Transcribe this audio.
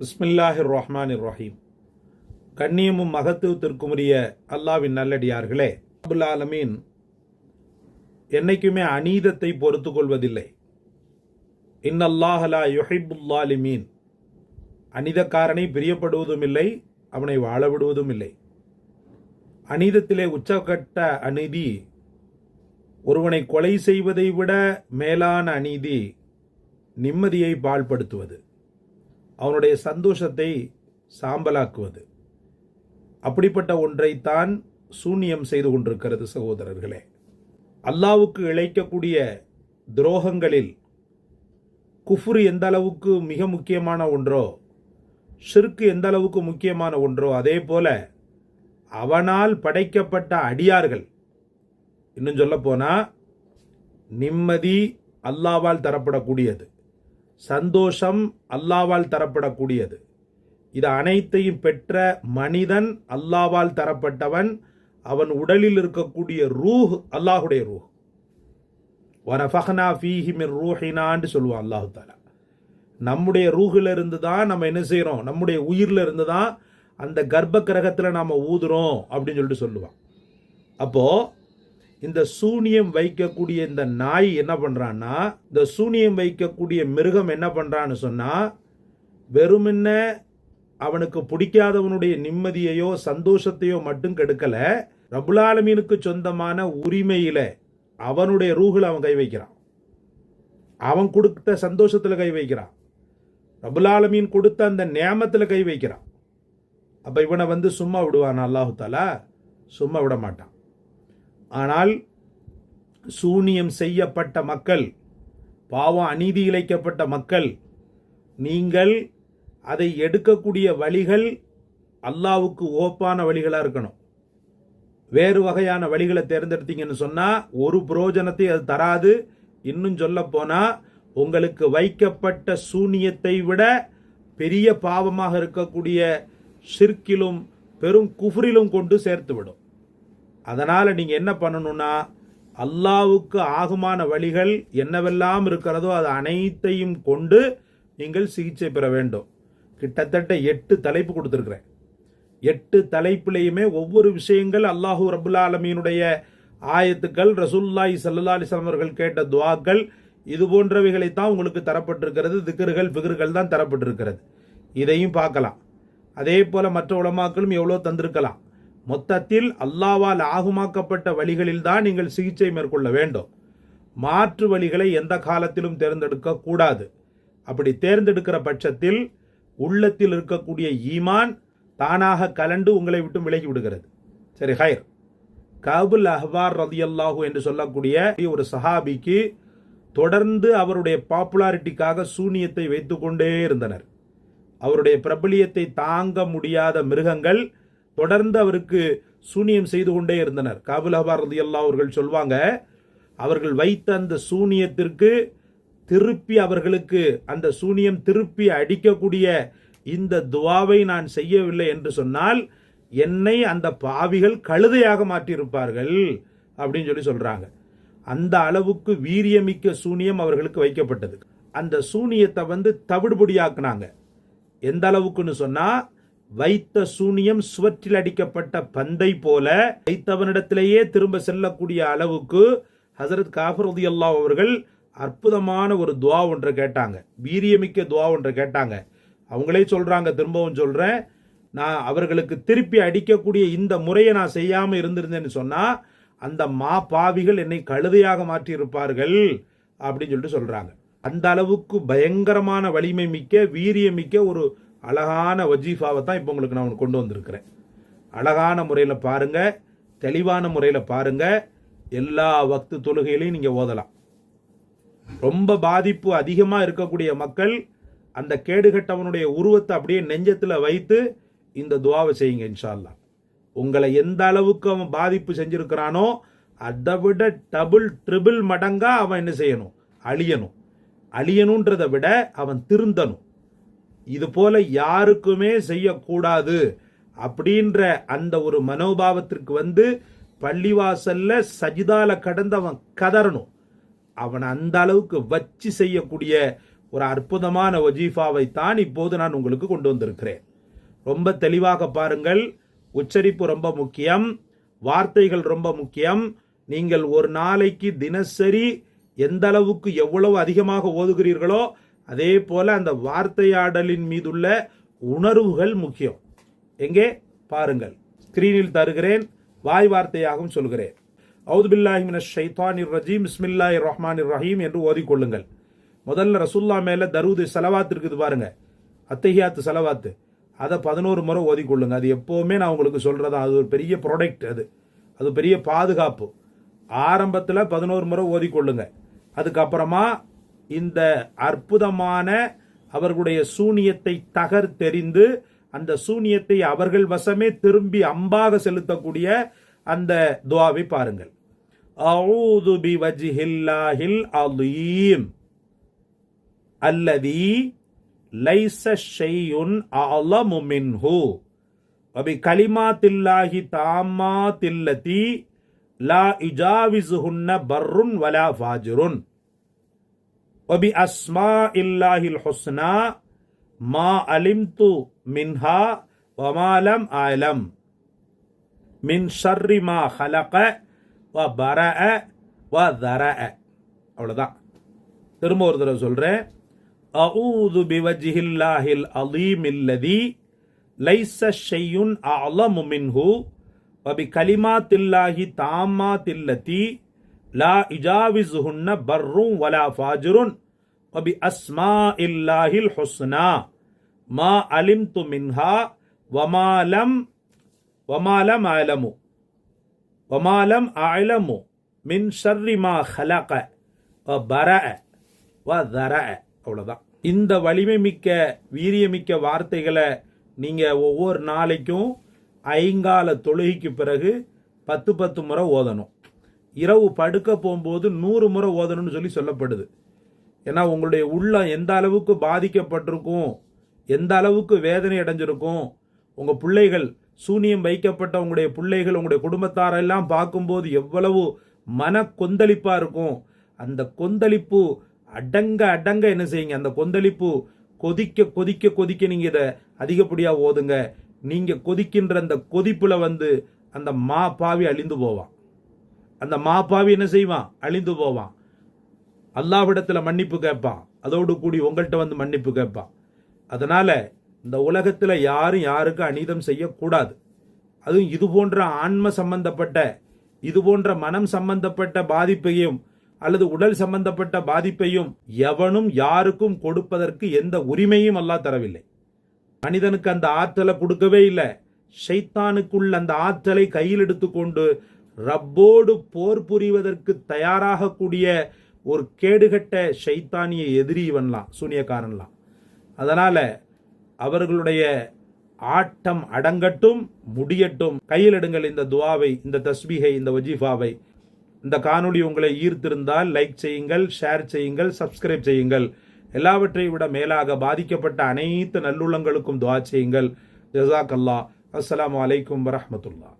பிஸ்மில்லாஹிர் ரஹ்மான் ரஹீம் கண்ணியமும் மகத்துவத்திற்குரிய அல்லாவின் நல்லடியார்களே அபுல் ஆலமீன் என்னைக்குமே அநீதத்தை பொறுத்து கொள்வதில்லை. இன்னல்லாஹலா யுஹிபுல்லாலிமீன் அநீதக்காரனை பிரியப்படுவதும் இல்லை அவனை வாழ விடுவதும் இல்லை. அநீதத்திலே உச்சக்கட்ட அநீதி ஒருவனை கொலை செய்வதை விட மேலான அநீதி நிம்மதியை பாழ்படுத்துவது. அவனுடைய சந்தோஷத்தை சாம்பலாக்குவது. அப்படிப்பட்ட ஒன்றைத்தான் சூன்யம் செய்து கொண்டிருக்கிறது சகோதரர்களே. அல்லாவுக்கு இழைக்கக்கூடிய துரோகங்களில் குஃப்ரு எந்த அளவுக்கு மிக முக்கியமான ஒன்றோ ஷிர்கு எந்த அளவுக்கு முக்கியமான ஒன்றோ அதே போல அவனால் படைக்கப்பட்ட அடியார்கள். இன்னும் சொல்லப்போனால் நிம்மதி அல்லாவால் தரப்படக்கூடியது. சந்தோஷம் அல்லாவால் தரப்படக்கூடியது. இது அனைத்தையும் பெற்ற மனிதன் அல்லாவால் தரப்பட்டவன் அவன் உடலில் இருக்கக்கூடிய ரூஹ் அல்லாஹுடைய ரூஹ். வரஃபஹனா ஃபீஹிமின் ரூஹினான்னு சொல்லுவான் அல்லாஹு தாலா நம்முடைய ரூஹில் இருந்து தான் நம்ம என்ன செய்கிறோம் நம்முடைய உயிரில் இருந்து தான் அந்த கர்ப்ப கிரகத்தில் நாம் ஊதுறோம் அப்படின்னு சொல்லிட்டு சொல்லுவான். அப்போது இந்த சூனியம் வைக்கக்கூடிய இந்த நாய் என்ன பண்ணுறான்னா இந்த சூனியம் வைக்கக்கூடிய மிருகம் என்ன பண்ணுறான்னு சொன்னால் வெறுமென்ன அவனுக்கு பிடிக்காதவனுடைய நிம்மதியையோ சந்தோஷத்தையோ மட்டும் கெடுக்கலை. ரபுலாலமீனுக்கு சொந்தமான உரிமையில் அவனுடைய ரூகில் அவன் கை வைக்கிறான். அவன் கொடுத்த சந்தோஷத்தில் கை வைக்கிறான். ரபுலாலமீன் கொடுத்த அந்த நியமத்தில் கை வைக்கிறான். அப்போ இவனை வந்து சும்மா விடுவான்? அல்லாஹு தாலா சும்மா விட மாட்டான். ஆனால் சூனியம் செய்யப்பட்ட மக்கள் பாவம் அநீதி இழைக்கப்பட்ட மக்கள் நீங்கள் அதை எடுக்கக்கூடிய வழிகள் அல்லாவுக்கு ஓப்பான வழிகளாக இருக்கணும். வேறு வகையான வழிகளை தேர்ந்தெடுத்தீங்கன்னு சொன்னால் ஒரு புரோஜனத்தை அது தராது. இன்னும் சொல்ல போனால் உங்களுக்கு வைக்கப்பட்ட சூனியத்தை விட பெரிய பாவமாக இருக்கக்கூடிய ஷிர்க்கிலும் பெரும் குஃப்ரிலும் கொண்டு சேர்த்து விடும் அதனால் நீங்கள் என்ன பண்ணணும்னா அல்லாவுக்கு ஆகுமான வழிகள் என்னவெல்லாம் இருக்கிறதோ அது அனைத்தையும் கொண்டு நீங்கள் சிகிச்சை பெற வேண்டும். கிட்டத்தட்ட எட்டு தலைப்பு கொடுத்துருக்குறேன். எட்டு தலைப்பிலையுமே ஒவ்வொரு விஷயங்கள் அல்லாஹூ ரபுல்லா ஆலமீனுடைய ஆயத்துக்கள் ரசூல்லாய் சல்லா அலிஸ்லாம் அவர்கள் கேட்ட துவாக்கள் இது போன்றவைகளை தான் உங்களுக்கு தரப்பட்டிருக்கிறது. திக்கர்கள் பிகர்கள் தான் தரப்பட்டிருக்கிறது. இதையும் பார்க்கலாம். அதே போல் மற்ற உலமாக்களும் எவ்வளோ தந்திருக்கலாம். மொத்தத்தில் அல்லாவால் ஆகுமாக்கப்பட்ட வழிகளில் தான் நீங்கள் சிகிச்சை மேற்கொள்ள வேண்டும். மாற்று வழிகளை எந்த காலத்திலும் தேர்ந்தெடுக்க கூடாது. அப்படி தேர்ந்தெடுக்கிற பட்சத்தில் உள்ளத்தில் இருக்கக்கூடிய ஈமான் தானாக கலண்டு உங்களை விட்டு விலகி விடுகிறது. சரி ஹைர். கபுல் அஹ்பார் ரதியல்லாஹு என்று சொல்லக்கூடிய ஒரு சஹாபிக்கு தொடர்ந்து அவருடைய பாப்புலாரிட்டிக்காக சூனியத்தை வைத்துக்கொண்டே இருந்தனர். அவருடைய பிரபலியத்தை தாங்க முடியாத மிருகங்கள் தொடர்ந்து அவருக்கு சூனியம் செய்து கொண்டே இருந்தனர். காபுல் அஹ்பார் ரதியல்லா அவர்கள் சொல்வாங்க அவர்கள் வைத்த அந்த சூனியத்திற்கு திருப்பி அவர்களுக்கு அந்த சூனியம் திருப்பி அடிக்கக்கூடிய இந்த துவாவை நான் செய்யவில்லை என்று சொன்னால் என்னை அந்த பாவிகள் கழுதையாக மாற்றியிருப்பார்கள் அப்படின்னு சொல்லி சொல்றாங்க. அந்த அளவுக்கு வீரியமிக்க சூனியம் அவர்களுக்கு வைக்கப்பட்டது. அந்த சூனியத்தை வந்து தவிடுபடியாக்குனாங்க. எந்த அளவுக்குன்னு சொன்னா வைத்த சூனியம் சுவற்றில் அடிக்கப்பட்ட பந்தை போல வைத்தவனிடத்திலேயே திரும்ப செல்லக்கூடிய அளவுக்கு ஹசரத் காஃபர் உதியல்லா அவர்கள் அற்புதமான ஒரு துவா ஒன்று கேட்டாங்க. வீரியமிக்க துவா ஒன்று கேட்டாங்க. அவங்களே சொல்கிறாங்க திரும்பவும் சொல்கிறேன் நான் அவர்களுக்கு திருப்பி அடிக்கக்கூடிய இந்த முறையை நான் செய்யாமல் இருந்திருந்தேன்னு சொன்னால் அந்த மா பாவிகள் என்னை கழுதையாக மாற்றியிருப்பார்கள் அப்படின்னு சொல்லிட்டு சொல்கிறாங்க அந்த அளவுக்கு பயங்கரமான வலிமை மிக்க வீரியமிக்க ஒரு அழகான வஜீஃபாவை தான் இப்போ உங்களுக்கு நான் கொண்டு வந்திருக்கிறேன். அழகான முறையில் பாருங்கள் தெளிவான முறையில் பாருங்கள் எல்லா வக்து தொழுகையிலையும் நீங்கள் ஓதலாம். ரொம்ப பாதிப்பு அதிகமாக இருக்கக்கூடிய மக்கள் அந்த கேடுகட்டவனுடைய உருவத்தை அப்படியே நெஞ்சத்தில் வைத்து இந்த துவாவை செய்யுங்க இன்ஷால்லா உங்களை எந்த அளவுக்கு அவன் பாதிப்பு செஞ்சுருக்கிறானோ அதை விட டபுள் ட்ரிபிள் மடங்கா அவன் என்ன செய்யணும்? அழியணும். அழியணுன்றதை விட அவன் திருந்தணும். இது போல யாருக்குமே செய்யக்கூடாது அப்படின்ற அந்த ஒரு மனோபாவத்திற்கு வந்து பள்ளிவாசல்ல சஜிதால கடந்து அவன் கதறணும். அவனை அந்த அளவுக்கு வச்சு செய்யக்கூடிய ஒரு அற்புதமான வஜீஃபாவை தான் இப்போது நான் உங்களுக்கு கொண்டு வந்திருக்கிறேன். ரொம்ப தெளிவாக பாருங்கள் உச்சரிப்பு ரொம்ப முக்கியம் வார்த்தைகள் ரொம்ப முக்கியம். நீங்கள் ஒரு நாளைக்கு தினசரி எந்த அளவுக்கு எவ்வளவு அதிகமாக ஓதுகிறீர்களோ அதே போல அந்த வார்த்தையாடலின் மீதுள்ள உணர்வுகள் முக்கியம். எங்கே? பாருங்கள். ஸ்கிரீனில் தருகிறேன். வாய் வார்த்தையாகவும் சொல்கிறேன். அவுதுபில்லாஹி மினஷ் ஷைத்தானிர் ரஜீம். இஸ்மில்லாய் ரஹ்மானிர் ரஹீம் என்று ஓதிக்கொள்ளுங்கள். முதல்ல ரசுல்லா மேலே தருவது செலவாத்து இருக்குது பாருங்க. அத்தஹியாத்து செலவாத்து. அதை பதினோரு முறை ஓதிக்கொள்ளுங்க. அது எப்போவுமே நான் உங்களுக்கு சொல்கிறதா அது ஒரு பெரிய ப்ராடக்ட் அது. அது பெரிய பாதுகாப்பு. ஆரம்பத்தில் பதினோரு முறை ஓதிக்கொள்ளுங்க. அதுக்கப்புறமா இந்த அற்புதமான அவர்களுடைய சூனியத்தை தகர் தெரிந்து அந்த சூனியத்தை அவர்கள் வசமே திரும்பி அம்பாக செலுத்தக்கூடிய அந்த துவாவை பாருங்கள். அவுது பி வஜிஹில்லாஹில் அலீம். அல்லதி லைச ஷெய்யுன் அலமு மின்ஹு. அபி கலிமா தில்லாஹி தாமா தில்லதி லா இஜாவிசுஹுன்ன பர்ருன் வலா ஃபாஜிருன். وبأسماء الله الحسنى ما علمت منها وما لم أعلم من شر ما خلق وبرأ وذرأ அவ்வளோதான் திரும்ப ஒரு தடவை சொல்கிறேன் அஊது பிவஜிஹில்லாஹில் அலீம் இல்லதி லைஸ ஷையுன் அலமு மின்ஹு வபிகலிமாத்தில்லாஹி தாம்மாத்தில்லதி லா இஜாவிசுஹுன்ன பர்ரும் வலா ஃபாஜிருன் வபி அஸ்மா இல்லாஹில் ஹுஸ்னா மா அலிம்து மின்ஹா வமாலம் வமாலம் ஆலமு வமாலம் ஆலமு மின் ஷர்ரி மா ஹலக வ பர வ தர அவ்வளோதான் இந்த வலிமை மிக்க வீரியமிக்க வார்த்தைகளை நீங்கள் ஒவ்வொரு நாளைக்கும் ஐங்கால தொழுகைக்கு பிறகு பத்து பத்து முறை ஓதணும். இரவு படுக்க போகும்போது நூறு முறை ஓதணும்னு சொல்லி சொல்லப்படுது. ஏன்னா உங்களுடைய உள்ளம் எந்த அளவுக்கு பாதிக்கப்பட்டிருக்கும் எந்த அளவுக்கு வேதனை அடைஞ்சிருக்கும் உங்கள் பிள்ளைகள் சூனியம் வைக்கப்பட்ட உங்களுடைய பிள்ளைகள் உங்களுடைய குடும்பத்தாரெல்லாம் பார்க்கும்போது எவ்வளவு மன கொந்தளிப்பாக இருக்கும். அந்த கொந்தளிப்பு அடங்க அடங்க என்ன செய்யுங்க? அந்த கொந்தளிப்பு கொதிக்க கொதிக்க கொதிக்க நீங்கள் இதை அதிகப்படியாக ஓதுங்க. நீங்கள் கொதிக்கின்ற அந்த கொதிப்பில் வந்து அந்த மா பாவி அழிந்து போவான். அந்த மா பாவி என்ன செய்வான்? அழிந்து போவான். அல்லாவிடத்தில் மன்னிப்பு கேட்பான் அதோடு கூடி உங்கள்கிட்ட வந்து மன்னிப்பு கேட்பான் அதனால் இந்த உலகத்தில் யாரும் யாருக்கும் அநீதம் செய்யக்கூடாது. அதுவும் இது போன்ற ஆன்ம சம்பந்தப்பட்ட இது போன்ற மனம் சம்பந்தப்பட்ட பாதிப்பையும் அல்லது உடல் சம்பந்தப்பட்ட பாதிப்பையும் எவனும் யாருக்கும் கொடுப்பதற்கு எந்த உரிமையும் அல்லா தரவில்லை. மனிதனுக்கு அந்த ஆற்றலை கொடுக்கவே இல்லை. ஷைத்தானுக்குள் அந்த ஆற்றலை கையில் எடுத்துக்கொண்டு ரப்போடு போர் புரிவதற்கு தயாராகக்கூடிய ஒரு கேடுகட்ட ஷைத்தானிய எதிரி இவன்லாம் சூனியக்காரன்லாம். அதனால் அவர்களுடைய ஆட்டம் அடங்கட்டும் முடியட்டும். கையில் எடுங்கள் இந்த துவாவை இந்த தஸ்பீகை இந்த வஜீஃபாவை. இந்த காணொளி உங்களை ஈர்த்திருந்தால் லைக் செய்யுங்கள் ஷேர் செய்யுங்கள் சப்ஸ்கிரைப் செய்யுங்கள். எல்லாவற்றை விட மேலாக பாதிக்கப்பட்ட அனைத்து நல்லுள்ளங்களுக்கும் துவா செய்யுங்கள். ஜசாக் அல்லா அஸ்லாம் வலைக்கம் வரமத்துல்லா